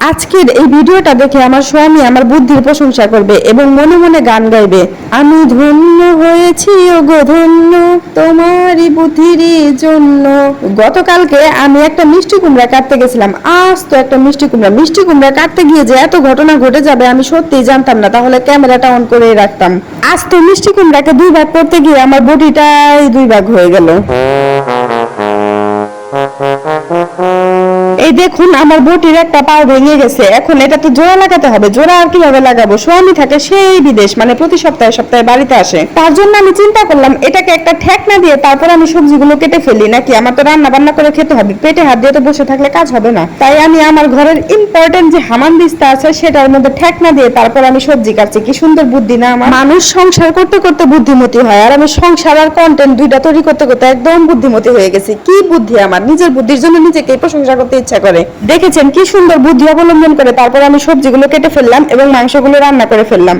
আজকের এই ভিডিওটা দেখে আমার স্বামী আমার বুদ্ধির প্রশংসা করবে এবং মনে মনে গান গাইবে। আমি ধন্য হয়েছি, ওগো ধন্য, তোমারই বুদ্ধির জন্য। গতকালকে আমি একটা মিষ্টি কুমড়া কাটতে গেছিলাম। আজ তো একটা মিষ্টি কুমড়া। মিষ্টি কুমড়া কাটতে গিয়ে যে এত ঘটনা ঘটে যাবে, আমি সত্যিই জানতাম না। তাহলে ক্যামেরাটা অন করে রাখতাম। আজ তো মিষ্টি কুমড়াকে দুই ভাগ করতে গিয়ে আমার বডিটাই দুই ভাগ হয়ে গেল। এই দেখুন, আমার বটির একটা পাও ভেঙে গেছে। এখন এটা তো জোড়া লাগাতে হবে। জোড়া আর কীভাবে লাগাবো? স্বামী থাকে সেই বিদেশ মানে প্রতি সপ্তাহে সপ্তাহে বাড়িতে আসে। তার জন্য আমি চিন্তা করলাম, এটাকে একটা ঠেকনা দিয়ে তারপর আমি সবজিগুলো কেটে ফেলি। নাকি আমার তো রান্না বান্না করে খেতে হবে? পেটে হাত দিয়ে তো বসে থাকলে কাজ হবে না। তাই আমি আমার ঘরের ইম্পর্টেন্ট যে হামান দিস্তা আছে, সেটার মধ্যে ঠেকনা দিয়ে তারপর আমি সবজি কাটছি। কি সুন্দর বুদ্ধি না আমার? মানুষ সংসার করতে করতে বুদ্ধিমতী হয়। আর আমি সংসার আর কন্টেন্ট দুইটা তৈরি করতে করতে একদম বুদ্ধিমতী হয়ে গেছি। কি বুদ্ধি আমার? নিজের বুদ্ধির জন্য নিজেকে প্রশংসা করতে ইচ্ছা করে। দেখেছেন কি সুন্দর বুদ্ধি অবলম্বন করে, তারপর আমি সবজিগুলো কেটে ফেললাম এবং মাংসগুলো রান্না করে ফেললাম।